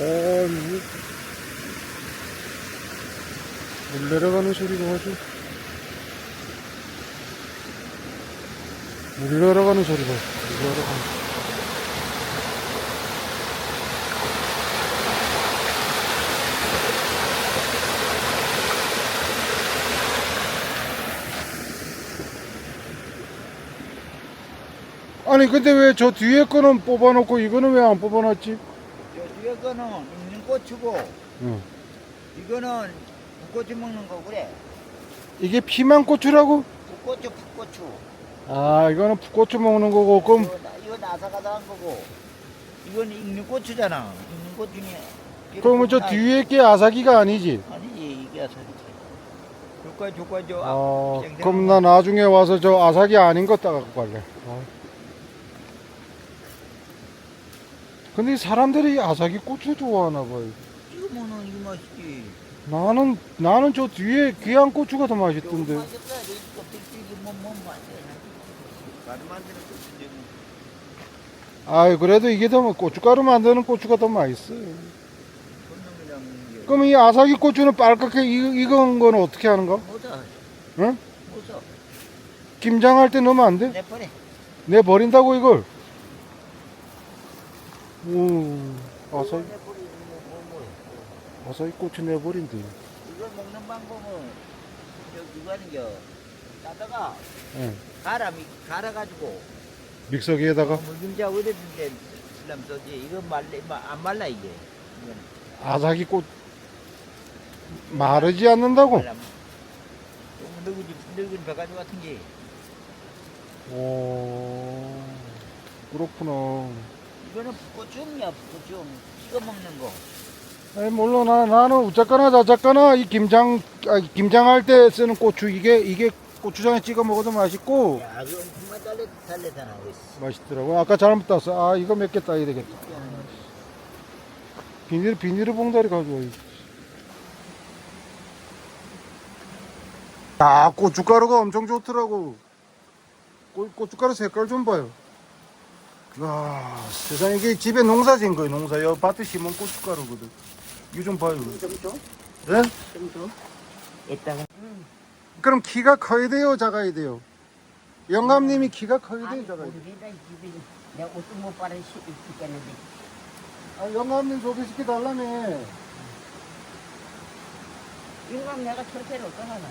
어, 물 내려가는 소리가 아주. 물 내려가는 소리가. 물 내려가는 아니 근데 왜 저 뒤에 거는 뽑아놓고 이거는 왜 안 뽑아놨지? 저 뒤에 거는 있는 고추고 응. 이거는 풋고추 먹는 거 그래. 이게 피망고추라고? 풋고추 풋고추. 아 이거는 풋고추 먹는 거고 그럼 이거, 나- 이거 나사가다한 거고. 이건 익는 고추잖아. 익는 고추니. 그러면 저 뒤에 게 아사기가 아니지? 아니지 이게 아사리지. 조카 조카 저 아, 어 땡땡 그럼 나 나중에 와서 저 아사기 아닌 거 따갖고 갈래 아. 근데 이 사람들이 아사기 고추 좋아하나 봐요 찍으면은 이거 맛있지. 나는 나는 저 뒤에 귀한 고추가 더 맛있던데 맛있다. 이거 껍질이 뭐뭐 맛있어. 가루 만드는 고추지. 아 그래도 이게 더 고춧가루 만드는 고추가 더 맛있어 손님이랑 이게. 그럼 이 아사기 고추는 빨갛게 이- 익은 거는 어떻게 하는 거? 응? 김장할 때 넣으면 안 돼? 내 뻔해. 내 버린다고 이걸 오 아사기 내 뻔해. 뭐, 뭐, 뭐. 아사기 고추 내버린대 이걸 먹는 방법은 저 이거 하는 겨 따다가 응. 갈아 미- 갈아가지고 믹서기에다가 물김자 어디든지 슬람 써지 이거 마- 안 말라 이게 이건 아사기 꽃 마르지 않는다고? 말라 좀 늙은 늙은 배가지 같은 게 오 그렇구나. 이거는 붓고추야 붓고추 찍어 먹는 거 아니 몰라 나 나는 우짜까나 자짜까나 이 김장 아, 김장할 때 쓰는 고추 이게 이게 고추장에 찍어 먹어도 맛있고 야, 이거 정말 달래 달래잖아. 이거. 맛있더라고. 아까 잘못 땄어. 아 이거 몇 개 따야 되겠다. 비닐 비닐 봉다리 가져와야지. 아 고춧가루가 엄청 좋더라고. 고, 고춧가루 색깔 좀 봐요. 와 세상에 이게 집에 농사 지은 거예요 농사. 여 밭에 심은 고춧가루거든. 이거 좀 봐요. 좀 줘? 네? 좀 줘? 이따가. 그럼 키가 커야 돼요, 작아야 돼요? 영감님이 키가 커야 돼요, 작아야 돼요? 모르겠다. 내가 옷도 못 빨아 시켰는데. 아, 영감님 소개시켜 달라며. 이거 내가 철새로 떠나나.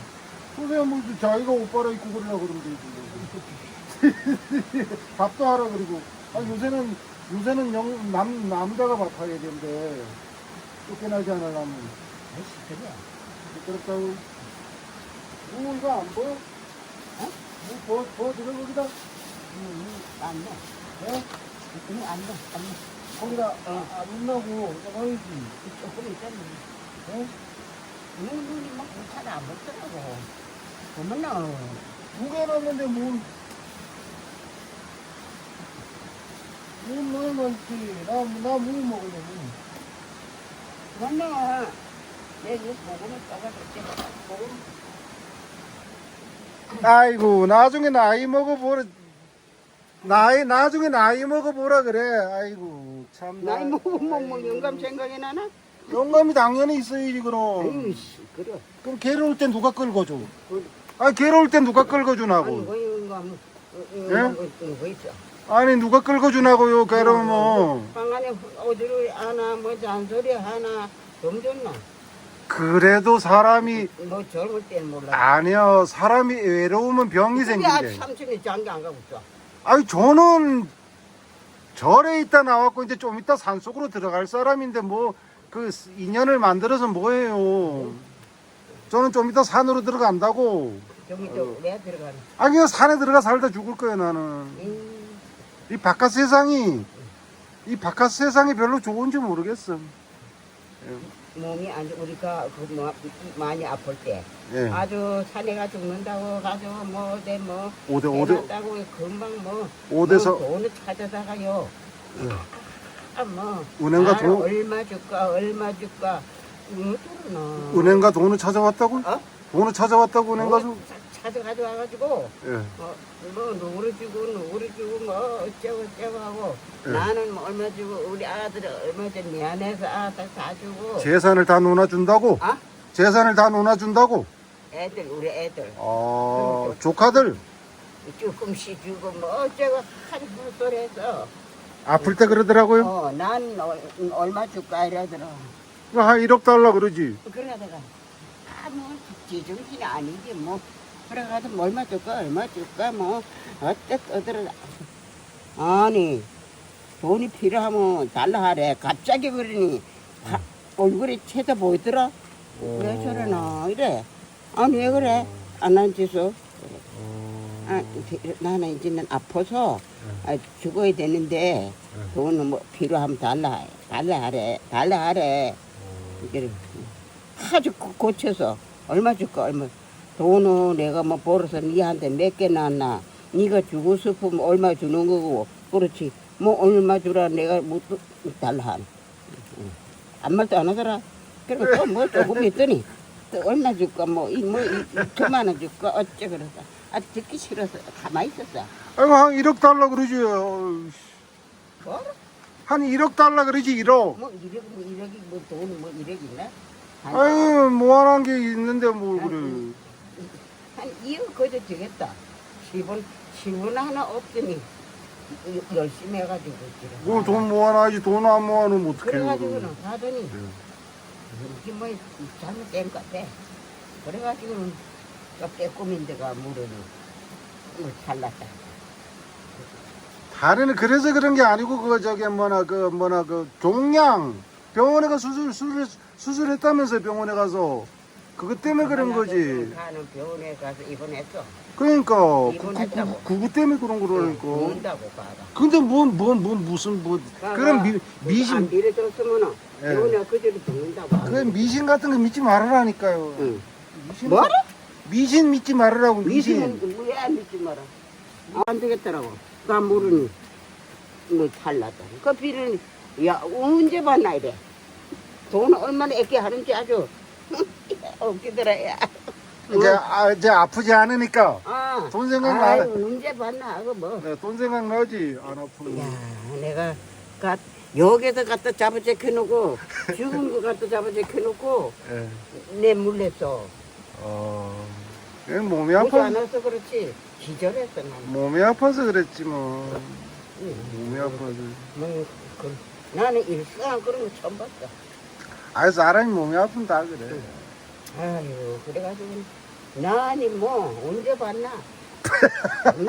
그러면 뭐 자기가 옷 빨아 입고 그러려고 그러면 되지. 밥도 하라 그리고. 아, 요새는, 요새는 영, 남, 남자가 밥 해야 되는데. 쫓겨나지 않으려면. 아이씨, 그래. 그렇다고. 뭐, 이거 안 보여? 어? 뭐, 버, 버, 들어, 거기다? 응, 안 돼. 어? 응, 안 돼. 안 돼. 거기다, 아, 안 나고, 나가야지. 조금 있잖아. 어? 눈이 막 괜찮아 안 먹더라고. 어머나. 두개 넣었는데 뭘. 뭘 넣어놨지. 나, 나뭐 먹으려, 뭐. 어머나. 내 이거 보고는 떠가지고 보고 아이고, 나중에 나이 먹어보라. 나이, 나중에 나이 먹어보라 그래. 아이고, 참. 나이 나- 먹으면 뭐 영감 생각이 나나? 영감이 당연히 있어야지, 그럼. 아이씨 그래. 그럼 괴로울 땐 누가 끌어줘? 아, 괴로울 땐 누가 아니 끌어주나고? 뭐 영감 예? 뭐 있어. 아니, 누가 끌어주나고요, 괴로우면. 방 안에 어디로 하나 뭐 잔소리 하나 좀 줬나? 그래도 사람이, 뭐 젊을 땐 몰라. 아니요, 사람이 외로우면 병이 생긴대. 삼촌이 장기 안 가고 있어. 아니 저는 절에 있다 나왔고 이제 좀 이따 산 속으로 들어갈 사람인데 뭐 그 인연을 만들어서 뭐해요? 저는 좀 이따 산으로 들어간다고. 좀 이따 왜 들어가나? 아니 그냥 산에 들어가 살다 죽을 거예요 나는. 음, 이 바깥 세상이 이 바깥 세상이 별로 좋은지 모르겠어. 몸이 안 좋- 우리가 그 뭐, 많이 아플 때 예. 아주 사내가 죽는다고 가지고 뭐 어디 뭐 오대 오대 다고 금방 뭐 오대서 뭐 돈을 찾아다가요. 예. 아, 뭐 은행가 아, 돈 얼마 줄까 얼마 줄까 뭐 뚫나 은행가 돈을 찾아왔다고? 어? 돈을 찾아왔다고 은행 가서? 뭐, 차- 찾아가지고 와가지고 예. 어, 뭐 누구를 주고 누구를 주고 뭐 어쩌고 어쩌고 하고 예. 나는 뭐 얼마 주고 우리 아들은 얼마 전 미안해서 아들 다 주고 재산을 다 논아준다고? 아 재산을 다 논아준다고? 애들 우리 애들 아, 조카들 조금씩 주고 뭐 어쩌고 한 소리 해서 아플 때 그러더라고요. 어난 얼마 줄까 이러더라 한 1억 달라 그러지. 그러다가 아뭐 제정신이 아니지 뭐 그래가지고 뭐 얼마 줄까? 얼마 줄까? 뭐 어더라 아니 돈이 필요하면 달라 하래. 갑자기 그러니 다- 얼굴이 쳐다 보이더라? 왜 저러나? 이래. 아니 왜 그래? 안 앉아서 아, 나는 이제는 아파서 아, 죽어야 되는데 돈은 뭐 필요하면 달라 달라 하래. 달라 하래. 이렇게. 아주 고- 고쳐서 얼마 줄까? 얼마 돈은 내가 뭐 벌어서 니한테 몇 개 놨나 니가 주고 싶으면 얼마 주는 거고 그렇지 뭐 얼마 주라 내가 못 달라. 아무 말도 안 하더라 그리고 또 뭐 조금 있더니 또 얼마 줄까 뭐이뭐 이천만 원 줄까 어째 그러다 아 듣기 싫어서 가만히 있었어 아이고, 한 1억 달라 그러지. 뭐? 한 1억 달라 그러지, 1억. 뭐 이력이 뭐 이력이 뭐 돈이 뭐 이력이 있나? 한, 아유, 무한한 게 있는데 뭘 그래. 한 2억 거저 주겠다. 10원, 10원 하나 없더니 이- 열심히 해가지고 지금. 뭐돈 모아놔야지, 돈 안 모아놓으면 어떡해. 그래가지고는 가더니 네. 이게 뭐 잘못된 것 같아. 그래가지고는 또 빼꼼인 데가 물으니 뭐 잘났다. 다리는 그래서 그런 게 아니고 그거 저기 뭐나 그 뭐나 그 종양 병원에 가 수술 수술 수술했다면서 병원에 가서 그것 때문에 그런 거지. 병원에 가서 입원했어. 그러니까 그, 그, 입원했다고. 그, 그것 때문에 그런 거라니까. 죽는다고 가다. 근데 뭔뭔 뭔 무슨 뭐 그런 미, 안 미신 밀어줬으면은 예. 병원에 그대로 죽는다고. 그 미신 같은 거 믿지 말으라니까요. 응. 미신, 뭐라? 미신 믿지 말으라고 미신. 미신은 왜안 믿지 마라. 안 되겠더라고. 나 모르니 뭐 잘났다. 그 비를 야 언제 봤나 이래. 돈 얼마나 애기 하는지 아주 웃기더라 야. 이제 아, 이제 아프지 않으니까 아, 돈 생각나. 아유, 언제 봤나 그거 뭐. 네, 돈 생각나지 안 아프면. 야 내가 가, 여기서 갖다 잡아 제켜놓고 죽은 거 갖다 잡아 제켜놓고 예. 내 물렸어. 어. 그냥 몸이 아파. 않아서 그렇지 기절했어 나는. 몸이 아파서 그랬지 뭐. 응. 몸이 아파서. 뭐, 그, 나는 일상 그런 거 처음 봤어. 아 사람이 몸이 아픈 다 그래. 아유, 그래가지고, 나니 뭐, 언제 봤나? 응,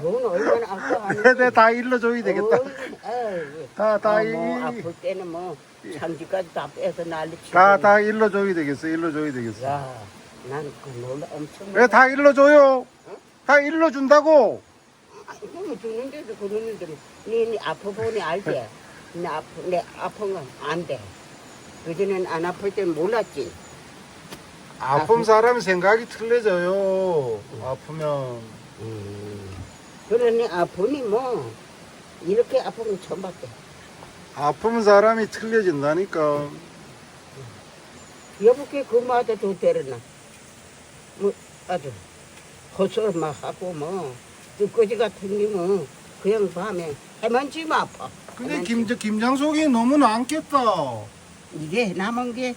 돈 얼마나. 내가 네, 다 일러줘야 되겠다. 아유, 다, 다, 아, 이, 뭐, 아플 때는 뭐, 장지까지 다 빼서 난리 치고. 다, 다 일러줘야 되겠어. 일러줘야 되겠어. 야, 난그 놀라 엄청. 왜 다 일러줘요? 다 일러준다고. 그러면 죽는데도 그러는데, 니, 니 아파 보니 알지? 내 아프, 내 아픈 건 안 돼. 그전엔 안 아플 때는 몰랐지. 아픈 사람 생각이 틀려져요. 아프면. 음, 그러니 아프니 뭐 이렇게 아프면 처음 봤대. 아픈 사람이 틀려진다니까. 여보게 그마다 도 때려나. 뭐 아주 호소 막 하고 뭐 뚜꺼지 같은 게뭐 그냥 밤에 해만 지면 아파. 근데 김, 저 김장석이 너무 남겠다. 이게 남은 게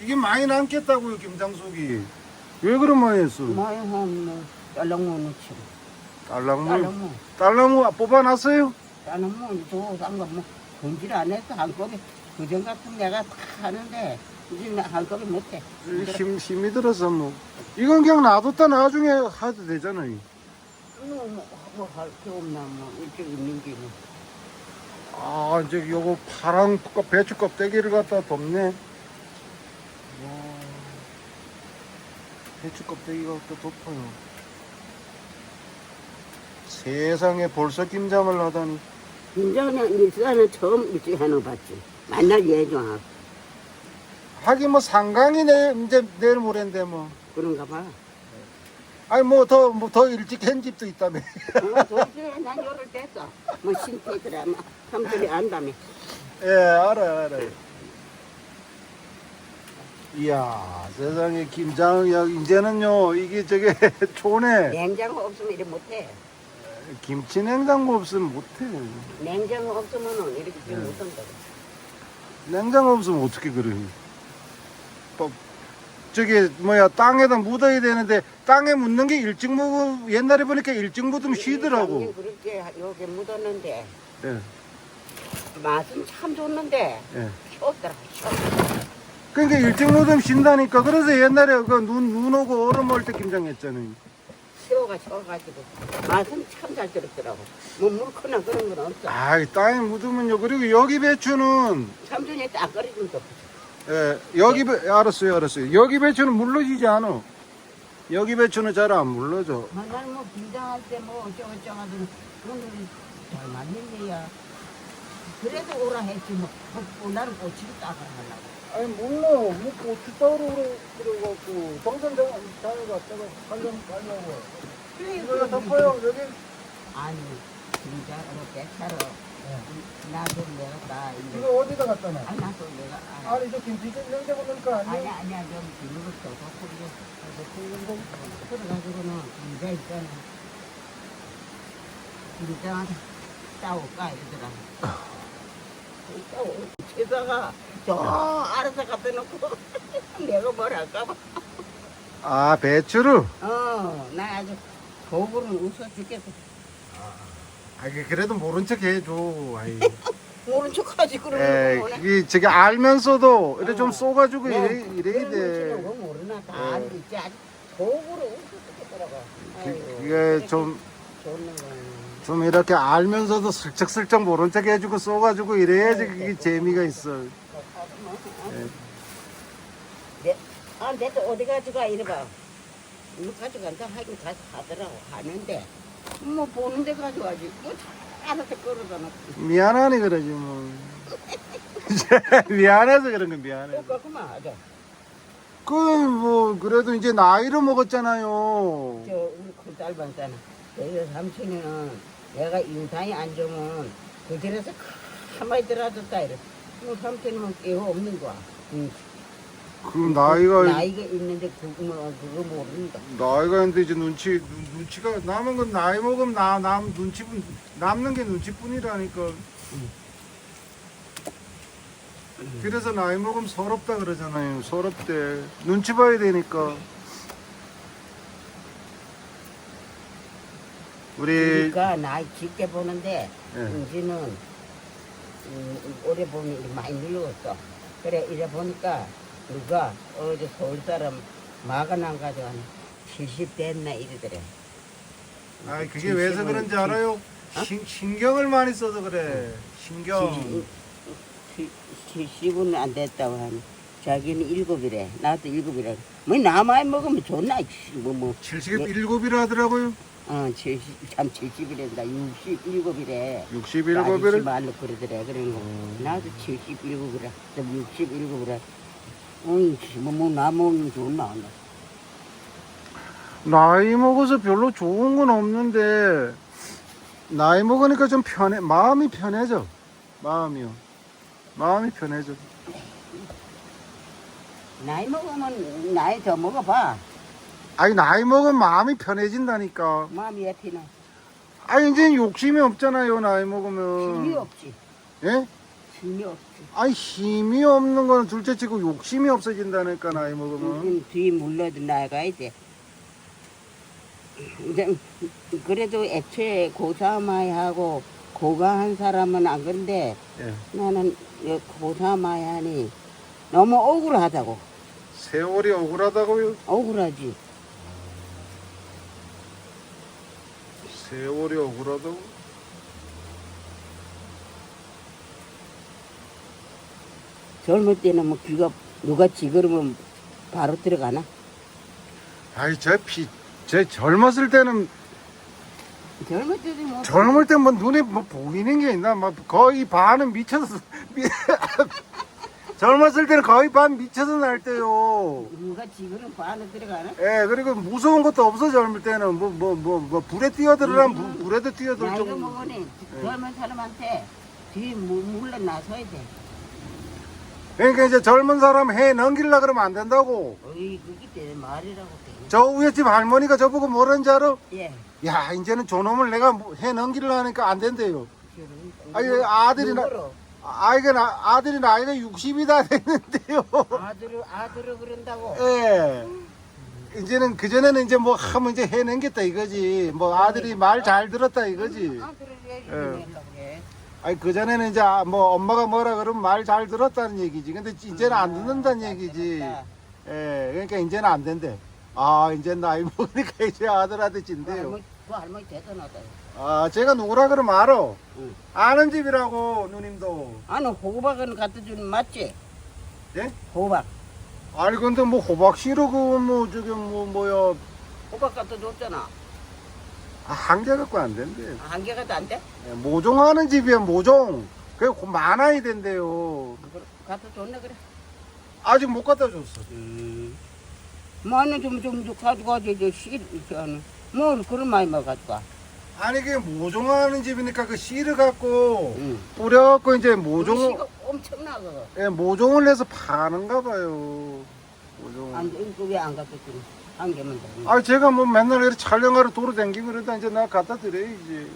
이게 많이 남겠다고요, 김장석이. 왜 그런 말 했어? 뭐야 뭐 딸랑무는 치 딸랑물. 딸랑무 딸랑무 뽑아놨어요? 딸랑무 도산거뭐 본질 안 했어 한꺼번에 그전 같은 내가 다 하는데 이제 한꺼번에 못해. 힘, 힘이 들어서 뭐. 이건 그냥 놔뒀다 나중에 하도 되잖아요. 뭐할 게 없나 뭐 이렇게 있는 게 뭐. 아, 이제 요거 껍- 배추 껍데기를 갖다 덮네. 와. 배추 껍데기가 또 덮어요. 세상에 벌써 김장을 하다니. 김장은 일산은 처음 일찍 하는 거 봤지. 만날 예정하고 하긴 뭐 상강이 내, 이제 내일 모레인데 뭐. 그런가 봐. 아니 뭐더뭐 더 일찍 한 집도 있다며. 어, 도저히 난 열을 뗐어. 뭐 신태들아, 막 삼들이 안다며. 예, 알아요, 알아요. 이야 세상에 김장 야 이제는요 이게 저게 촌에 냉장고 없으면 이래 못해. 김치 냉장고 없으면 못해 냉장고 없으면은 이렇게 좀 네. 못한다. 냉장고 없으면 어떻게 그래 또 저기 뭐야 땅에다 묻어야 되는데 땅에 묻는 게 일찍 묻 옛날에 보니까 일찍 묻으면 쉬더라고 그렇게 여기 묻었는데 예, 맛은 참 좋는데 예. 쉬었더라. 그러니까 일찍 묻으면 쉰다니까 그래서 옛날에 그눈 눈 오고 얼음 올 때 김장했잖아요 쉬어가 쉬어가지고 맛은 참 잘 들었더라고. 뭐 물거나 그런 건 없어. 아 땅에 묻으면요 그리고 여기 배추는 삼촌이 딱 끓여준 거. 예, 여기 배, 알았어요, 알았어요. 여기 배추는 물러지지 않아. 여기 배추는 잘 안 물러져. 맨날 뭐 김장할 때 뭐 어쩌고저쩌고 하더니 그런 놈이 잘 맞는 게야. 그래도 오라 했지 뭐. 뭐 나는 꼬치를 따가하려고. 아니 몰라, 뭐 고추 따로 그래 그래갖고 정선장 잘 갔다가 한점 가려고. 이거 덮어요, 여기. 아니 김장으로 배차로 나도 내가 다 이거. 어디다 갖다 놔? 아 나도 내가 알아. 아니 저 김치전 냉장고 넣을까 아니 아니야? 아니야 좀 비누로 써서 그래 그래가지고는 김장 있잖아. 김장 싸울까 이러더라. 싸우. 제사가 저 알아서 갖다 놓고 내가 뭘 할까봐. 아 배추를. 어, 나 아주 거부는 웃어 죽겠어. 아 그래도 모른 척 해줘. 아이. 모른 척하지 에, 그러는 거 그게 저기 알면서도 이래 좀 어. 쏘가지고 뭐, 이래 이래야 돼. 뭐 모르나 다 예. 아주 거부를 웃어 죽겠더라고. 아이고, 이게 좀 거야. 좀 이렇게 알면서도 슬쩍슬쩍 모른 척 해주고 쏘가지고 이래야지 그게 재미가 있어. 네. 아, 내가 어디 가져가 이래 봐. 이거 가져간다 하긴 가서 가더라고 하는데 뭐 보는 데 가져가지. 뭐 알아서 끌어다. 미안하니 그러지 뭐. 미안해서 그런 건 미안해. 똑같구만 하자. 그 뭐 그래도 이제 나이를 먹었잖아요. 저 우리 큰딸 반잖아. 내가 삼촌이는 내가 인상이 안 좋으면 그 집에서 가만히 들어뒀다 이래. 뭐 삼촌은 깨워 없는 거야. 응. 그 나이가 나이가 있는데 그거 뭐 그거 모른다. 나이가 있는데 이제 눈치 눈- 눈치가 남은 건 나이 먹으면 나 남 눈치 남는 게 눈치뿐이라니까. 그래서 나이 먹으면 서럽다 그러잖아요. 서럽대. 눈치 봐야 되니까. 우리 그러니까 나이 깊게 보는데 예. 이제는 음, 오래 보면 많이 늙었어. 그래 이래 보니까 누가 어제 서울 사람 마가난 가져간 70 됐나 이러더래. 아 그게 왜서 그런지 알아요? 신, 신경을 많이 써서 그래. 신경. 70 은 안 됐다고 하니 자기는 일곱이래. 나도 일곱이래. 뭐 나만 먹으면 좋나? 뭐 뭐. 77이라 하더라고요. 어, 70, 참 70이란다. 67이래. 67이를 말로 그러더래. 그런 거. 나도 77이라. 좀 67이라. 어이, 뭐, 뭐, 나 먹으면 좋나? 나이 먹어서 별로 좋은 건 없는데 나이 먹으니까 좀 편해 마음이 편해져 마음이요 마음이 편해져 나이 먹으면 나이 더 먹어봐. 아니 나이 먹으면 마음이 편해진다니까 마음이 예피나. 아니 이제 욕심이 없잖아요 나이 힘이 먹으면 없지. 예? 힘이 없지. 아니 힘이 없는 거는 둘째치고 욕심이 없어진다니까 나이 먹으면 음, 뒤 물러도 나가야 돼. 근데 그래도 애초에 고사마이 하고 고가한 사람은 안 그런데 예. 나는 고사마이 하니 너무 억울하다고. 세월이 억울하다고요 억울하지. 세월이 억울하다고 젊을 때는 뭐 귀가 누가 지그러면 바로 들어가나? 아이 저피제 젊었을 때는 젊을 때도 뭐 젊을 때 뭐 눈에 뭐 보이는 게 있나? 막 거의 반은 미쳐서 미- 젊었을 때는 거의 반 미쳐서 날 때요. 누가 지그러면 바로 들어가나? 예, 그리고 무서운 것도 없어 젊을 때는 뭐 뭐 뭐 뭐 불에 뛰어들으라면 불- 불에도 뛰어들 나이가 정도. 음. 먹으니 젊은 사람한테 뒤 물- 물러 나서야 돼. 그러니까 이제 젊은 사람 해 넘기려 그러면 안 된다고. 어이 그게 내 말이라고 돼. 저 위에 집 할머니가 저보고 뭐라는지 알아? 예. 야, 이제는 저놈을 내가 뭐 해 넘기려 하니까 안 된대요. 저런 아니, 누구- 아들이 나- 누구로? 아이가 나, 아들이 나이가 60이 다 됐는데요. 아들을 아들을 그런다고. 예. 이제는 그 전에는 이제 뭐 하면 이제 해 넘겼다 이거지. 뭐 아들이 말 잘 들었다 이거지. 아들을 왜 예. 그래? 아니 그 전에는 이제 아, 뭐 엄마가 뭐라 그러면 말 잘 들었다는 얘기지. 근데 이제는 안 듣는다는 얘기지. 예. 그러니까 이제는 안 된대. 아, 이제 나이 먹으니까 이제 아들한테 그 진대요. 할머니, 그 할머니 대단하다. 아, 제가 누구라 그러면 알아. 응. 아는 집이라고 누님도. 아니 호박은 갖다 주는 맞지? 예? 호박. 아니 근데 뭐 호박 씨로 그뭐 저기 뭐 뭐야 호박 갖다 줬잖아. 아, 한개 갖고 안 된대. 한 개가 도안 돼? 예, 모종하는 집이야 모종. 그게 고- 많아야 된대요. 그걸 갖다 줬네 그래. 아직 못 갖다 줬어. 뭐는 좀좀 가져가지 이제 씨 저는 뭘 그런 많이 뭐 가져가. 아니 그게 모종하는 집이니까 그 씨를 갖고 응. 뿌려갖고 이제 모종 모종 씨가 엄청나 그거. 예, 모종을 내서 파는가 봐요. 모종. 안 돼. 이거 왜안 갖다 주니? 한 개만 더. 아 제가 뭐 맨날 이렇게 촬영하러 도로 다니고 그러다 이제 나 갖다 드려야지.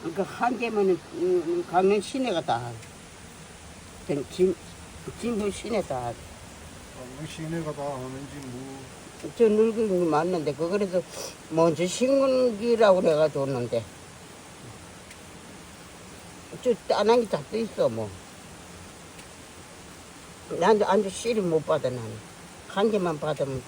그러니까 한 개면은 음, 강릉 시내가 다. 진, 진, 진부 시내 다. 아, 시내가 다 아는지 뭐. 저 늙은 거 맞는데 그 그래서 먼저 신문기라고 내가 줬는데 저 따난기 잡도 있어 뭐 난도 안주 씨를 못 받아 나는 한 개만 받으면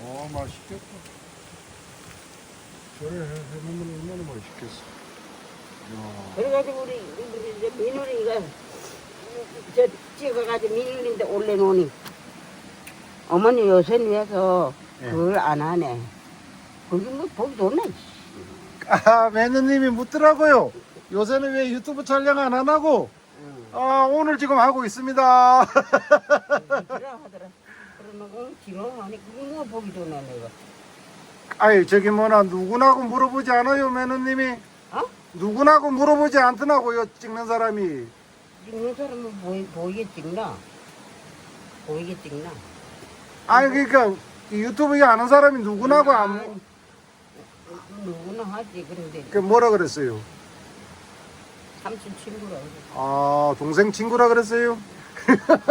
아 맛있겠다. 저래 해놓으면 얼마나 맛있겠어. 야. 그래가지고 우리 우리 이제 민우리가 저 찍어가지고 민우리인데 올려놓으니 어머니 요새는 왜서 예. 그걸 안 하네 그게 뭐 보기 좋네 아 매너님이 묻더라고요. 요새는 왜 유튜브 촬영 안 하나고? 아 오늘 지금 하고 있습니다. 그러더라 하더라. 그러면 그거 뭐 보기 좋네 내가. 아이 저기 뭐나 누구나고 물어보지 않아요 매너님이? 어? 누구나고 물어보지 않더라고요 찍는 사람이. 찍는 사람은 보이, 보이게 찍나? 보이게 찍나? 아니 그러니까 이 유튜브에 아는 사람이 누구나고 안 아니, 누구나 하지 그런데 그 뭐라 그랬어요? 삼촌 친구라. 아 동생 친구라 그랬어요?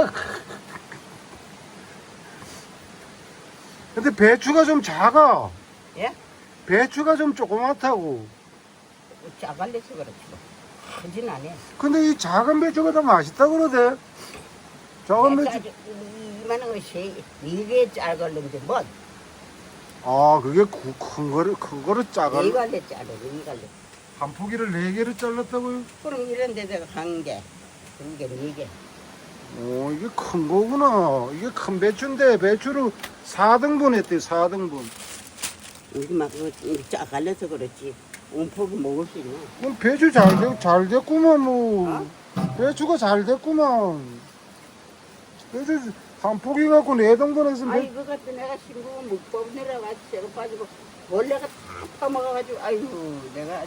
근데 배추가 좀 작아. 예? 배추가 좀 조그맣다고. 짜갈래서 그렇지. 하진 않아. 근데 이 작은 배추가 더 맛있다 그러대. 작은 배추. 이- 이만한 것이 이게 짜갈래인데 뭐 아 그게 그- 큰 거를 큰 거를 작아. 이갈래 짜래 이갈래. 한 포기를 네 개를 잘랐다고요? 그럼 이런 데다가 한 개, 두 개, 네 개. 오 이게 큰 거구나. 이게 큰 배추인데 배추를 4등분 했대 4등분. 우리 막 짜갈래서 그렇지. 움푹이 먹을 수 있나? 그럼 배추 잘, 됐, 잘 됐구만 뭐. 어? 배추가 잘 됐구만. 배추 한 포기 갖고 네 등분 했으면 아이 배... 그 같은 내가 신고 묵법 내려가지고 제가 빠지고 원래가 다 파먹어가지고 아이고 내가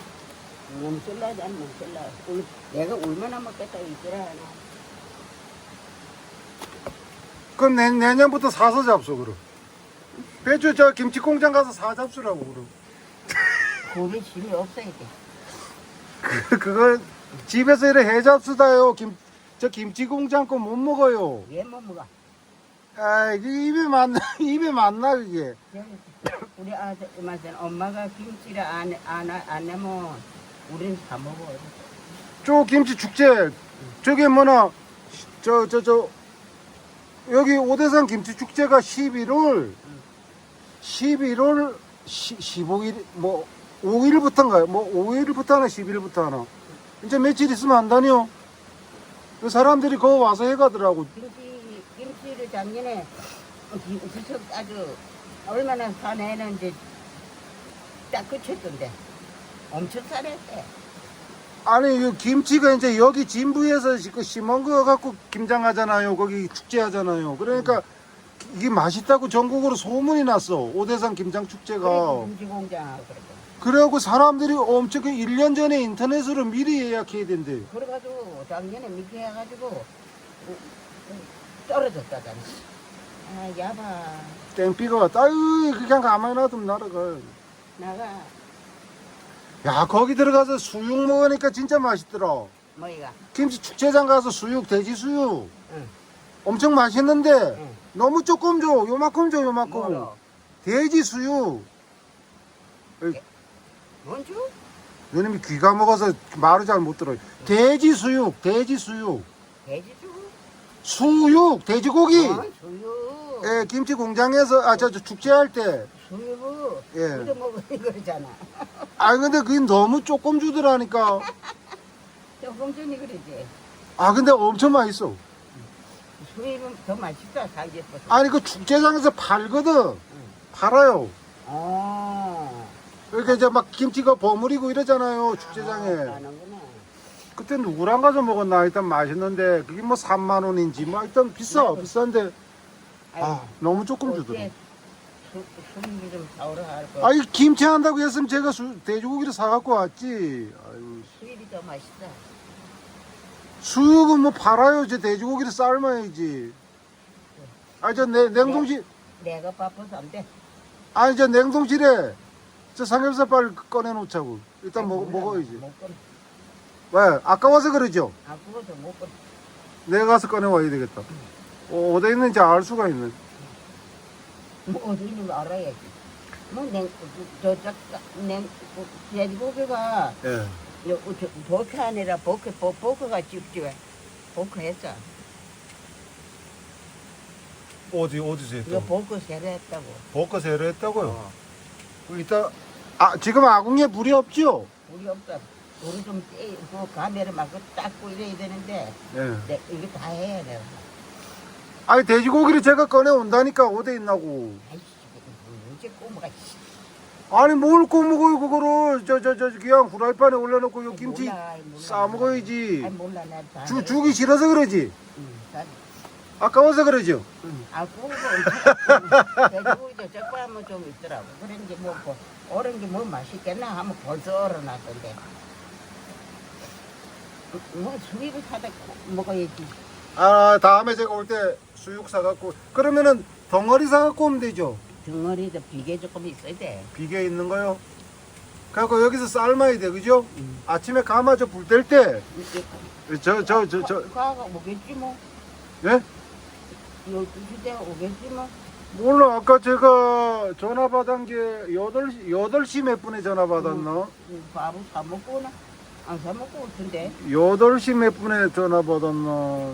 몸살나지 안 몸살나 울- 내가 얼마나 먹겠다 이거라 그럼 내, 내년부터 사서 잡수 그럼. 배추 저 김치 공장 가서 사 잡수라고 그럼. 고기 짐이 없어야 돼 그- 그걸 집에서 이래 해 잡수다요. 김, 저 김치 공장 거 못 먹어요. 왜 못 먹어 아 이게 입에 맞나 입에 맞나 그게. 우리 아들 맞아 엄마가 김치를 안, 안, 안 내면 우리는 다 먹어 저 김치 축제 저게 뭐나 저 저 저 여기 오대산 김치 축제가 11월 11월 15일 뭐 5일부터인가요? 뭐 5일부터 하나 10일부터 하나 이제 며칠 있으면 한다니요. 그 사람들이 거기 와서 해가더라고. 김치를 작년에 부석 아주 얼마나 사내는지 딱 그쳤던데 엄청 싸냈대 아니 그 김치가 이제 여기 진부에서 그 심은 거 갖고 김장하잖아요. 거기 축제하잖아요. 그러니까 이게 맛있다고 전국으로 소문이 났어. 오대산 김장 축제가. 그러고. 그래갖고 사람들이 엄청 그 1년 전에 인터넷으로 미리 예약해야 된대. 그래가지고 작년에 미끼 해가지고 우- 우- 떨어졌다잖아. 아 야봐 땡비가 왔다. 아유, 그냥 가만히 놔두면 날아가. 나가 야, 거기 들어가서 수육 먹으니까 진짜 맛있더라. 뭐이가 김치 축제장 가서 수육, 돼지 수육. 응. 엄청 맛있는데, 응. 너무 조금 줘. 요만큼 줘, 요만큼. 뭐로 돼지 수육. 뭔주? 누님이 귀가 먹어서 말을 잘 못 들어요. 돼지 수육, 돼지 수육. 돼지주? 수육, 돼지고기. 어, 수육 예, 김치 공장에서, 아, 저, 저 축제할 때. 수육 예. 우리 먹으니 그러잖아 아, 근데 그게 너무 조금 주더라니까. 조금 전에 그러지 아, 근데 엄청 맛있어. 수육은 더 맛있다 예뻐서 아니, 그 축제장에서 팔거든. 팔아요. 어 이렇게 이제 막 김치가 버무리고 이러잖아요, 아, 축제장에. 하는구나. 그때 누구랑 가서 먹었나? 일단 맛있는데, 그게 뭐 3만 원인지, 뭐 일단 비싸, 나도- 비싼데, 아, 너무 조금 주더라. 좀 사오라 할 아이, 김치 한다고 했으면 제가 수, 돼지고기를 사갖고 왔지. 아유, 수육이 더 맛있다 수육은 뭐 팔아요. 제 돼지고기를 삶아야지. 아니, 저 내, 냉동실, 내가 바빠서 안돼 아니, 저 냉동실에 저 삼겹살 빨리 꺼내놓자고. 일단 먹, 먹어야지. 못 꺼내. 왜? 아까워서 그러죠? 아 그거도 못 꺼내. 내가 가서 꺼내와야 되겠다. 어, 어디 있는지 알 수가 있네. 뭐 어디 있는 거 알아야지. 뭐 냉 저 저 냉 돼지고기가 예. 요 저, 버크 아니라 버크 버, 버크가 찝찝해. 버크 했어. 어디, 어디서 이거 버크 세례 했다고. 볶아 세로 했다고요? 그 이따, 아, 지금 아궁이에 불이 없죠? 우리 없다. 우리 좀 떼, 그 가면을 막 닦고 이래야 되는데 예. 내, 이거 다 해야 돼. 아니, 돼지고기를 제가 꺼내 온다니까, 어디 있나고. 아이씨, 언제 꼬마가 씨. 아니, 뭘 꼬먹어요, 그거를. 저, 저, 저, 그냥 후라이팬에 올려놓고, 요 김치 몰라, 몰라. 싸 먹어야지. 아이 몰라 나다 주, 주기 싫어서 그러지. 응, 다 아까워서 그러죠. 응. 아, 그거 돼지고기도 적바하면 좀 있더라고. 그런지 뭐, 뭐 오른 게 뭐 맛있겠나 하면 벌써 얼어놨던데. 뭐 수입을 사다 먹어야지. 아, 다음에 제가 올 때 수육 사갖고. 그러면은 덩어리 사갖고 오면 되죠. 덩어리도 비계 조금 있어야 돼. 비계 있는 거요. 그래갖고 여기서 삶아야 돼, 그죠? 응. 아침에 감아서 불 뗄 때, 저, 저, 저, 저, 가가 오겠지 뭐. 예? 12시 때 오겠지 뭐. 몰라, 아까 제가 전화 받은 게 8시, 8시 몇 분에 전화 받았나? 음, 밥을 사 먹고나 안 사 먹고 올 텐데. 8시 몇 분에 전화 받았나?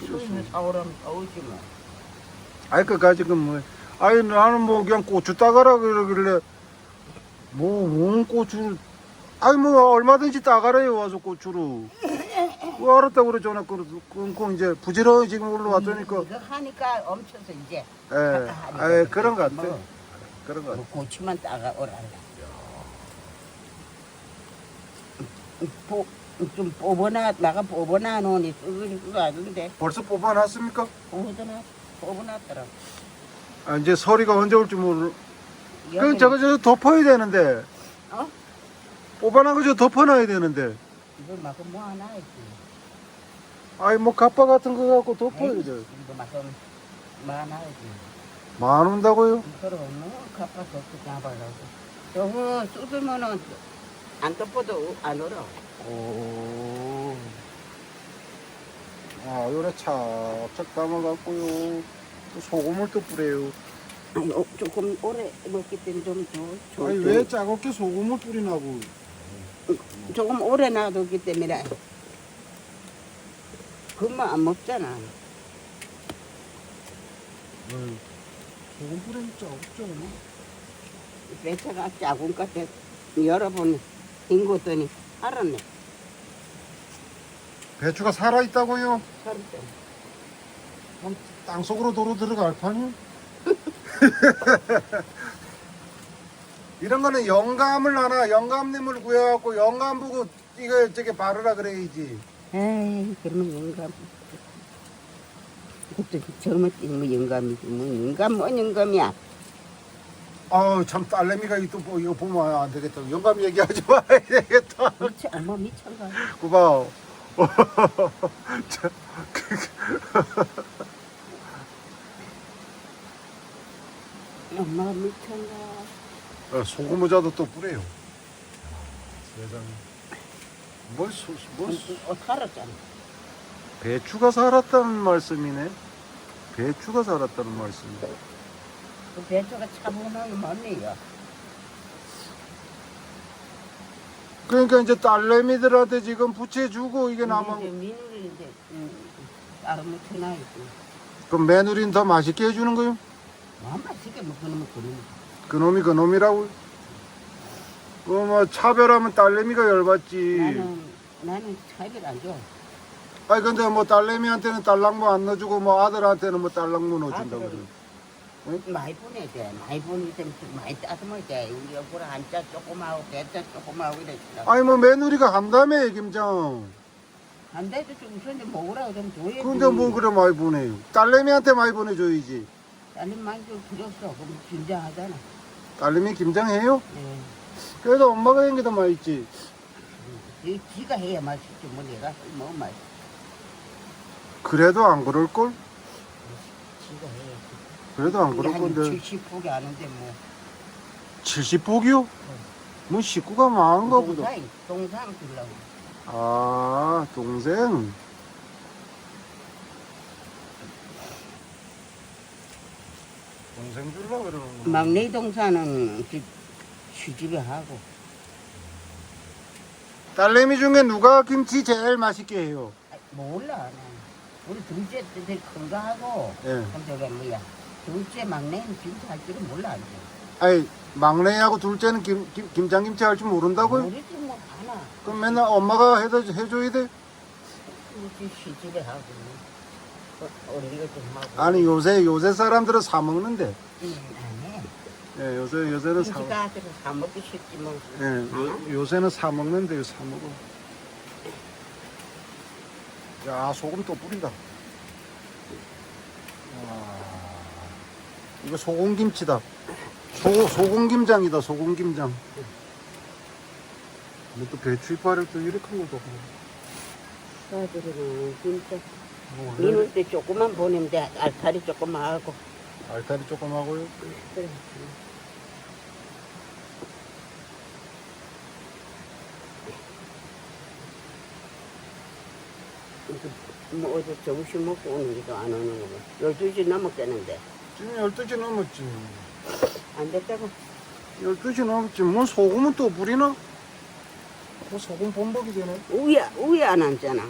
수입을 사오라면 사오지 뭐. 아이, 그까지 그 뭐, 아이, 나는 뭐 그냥 고추 따가라 그러길래, 뭐, 뭔 고추를, 아이, 뭐, 얼마든지 따가래요, 와서 고추를. 뭐, 알았다고 그래, 전화 끊고, 이제 부지런히 지금 올라왔다니까. 이거 하니까 엄쳐서 이제 예, 아 그런 것 같아. 뭐, 그런 것 같아. 뭐 고추만 따가 오란다. 뽀, 좀 뽑아놔, 나가 뽑아놔 놓으니 것 같은데, 벌써 뽑아놨습니까? 뽑아놔, 뽑아놨더라. 아, 이제 서리가 언제 올지 모르. 그럼 여기 저거 저 덮어야 되는데. 어? 뽑아놓은 거저 덮어놔야 되는데. 이거 막 모아놔야지. 아이, 뭐, 갑바 같은 거 갖고 덮어야 돼. 이거 막 모아놔야지. 만 온다고요? 그럼 뭐 갚아서 어떻게 잡아라고. 저거 쏟으면은 안 덮어도 안 얼어. 오. 아, 요래 착착 담아갖고요. 또 소금을 또 뿌려요. 어, 조금 오래 먹기 때문에 좀 줘. 줘 아니, 줘. 왜 짜겁게 소금을 뿌리나고. 조금 오래 놔두기 때문에 금방 안 먹잖아. 음. 소금 뿌리면 짜겁죠. 배차가 것 같아. 여러 번 헹궜더니 알았네. 배추가 살아있다고요? 때. 그럼 땅속으로 도로 들어갈 판이요? 이런 거는 영감을 하나 영감님을 구해갖고 영감 보고 이거 저게 바르라 그래야지 에이, 그러면 영감. 그때 젊었지 뭐 영감이지 뭐 영감 뭐 영감이야 아우 참 딸내미가 이또 뭐 이거 보면 안 되겠다. 영감 얘기하지 말아야 되겠다. 미쳐 엄마 미쳐가. 저, 엄마 미쳐가 어, 소금 모자도 또 뿌려요. 세상에. 뭘, 소, 뭘 소- 어 살았잖아 배추가 살았다는 말씀이네. 배추가 살았다는 말씀이네. 그 배추가 차분하게 많네요 그러니까 이제 딸내미들한테 지금 부채주고 이게. 이제 민우를 이제 음, 따로 못해놔야지 그럼 며느리는 더 맛있게 해주는 거요? 뭐 맛있게 먹으면 그러면 그놈이 그놈이라고. 그뭐 차별하면 딸내미가 열받지. 나는 나는 차별 안 줘. 아니 근데 뭐 딸내미한테는 딸랑모 안 넣어주고 뭐 아들한테는 뭐 딸랑모 넣어준다고 그래. 아들은 많이 보내야 돼. 많이 보내야 돼. 많이 따듬어야 돼. 우리 여보라 한자 조금하고 대자 조금하고 이랬어. 아니 뭐 며느리가 한다며 김장. 안 돼도 좀 우선 좀 먹으라 좀 줘야지. 근데 뭐 그래 많이 보내요. 딸내미한테 많이 보내줘야지. 딸님 많이 좀 없어. 그럼 긴장하잖아. 딸내미 김장해요? 예. 그래도 엄마가 한 게 더 맛있지. 이 지가 해야 맛있지. 뭐 내가 뭐 맛. 그래도 안 그럴 걸? 지가 해야지. 그래도 안 그럴 건데. 70포기 하는데 뭐. 70복이요? 뭐 식구가 많은가 보다. 동상 동상 주려고. 아 동생. 동생 줄라 그러는 거. 막내 동사는 그 시집에 하고. 딸내미 중에 누가 김치 제일 맛있게 해요? 아, 몰라. 난. 우리 둘째 제일 큰거 하고. 예. 그럼 저게 뭐야? 둘째 막내는 김치 할 줄은 몰라. 이제. 아니 막내하고 둘째는 김, 김, 김장 김치 할 줄 모른다고요? 모르지 뭐 하나. 그럼 맨날 엄마가 해다 해줘야 돼? 우리 시집에 하고. 어, 좀 하고. 아니 요새 요새 사람들은 사 먹는데. 응, 안 해. 예, 요새 요새는 사. 김치가 사 먹기 쉽지 뭐. 예, 요, 요새는 사 먹는데요, 사 먹어. 야, 소금 또 뿌린다. 와, 이거 소금김치다. 소, 소금김장이다, 소금김장. 근데 또 배추 이파리를 또 이렇게 큰 것도. 아들은 진짜. 뭐, 민올 때 조금만 보내면 돼. 알타리 조금만 하고. 알타리 조금 하고요. 그래. 뭐 어제 점심 먹고 오는 게도 안 오는 거고 12시 넘었겠는데 지금 12시 넘었지. 안 됐다고 12시 넘었지. 뭐 소금은 또 뿌리나? 뭐 소금 범벅이 되네. 우에 우에 안 앉잖아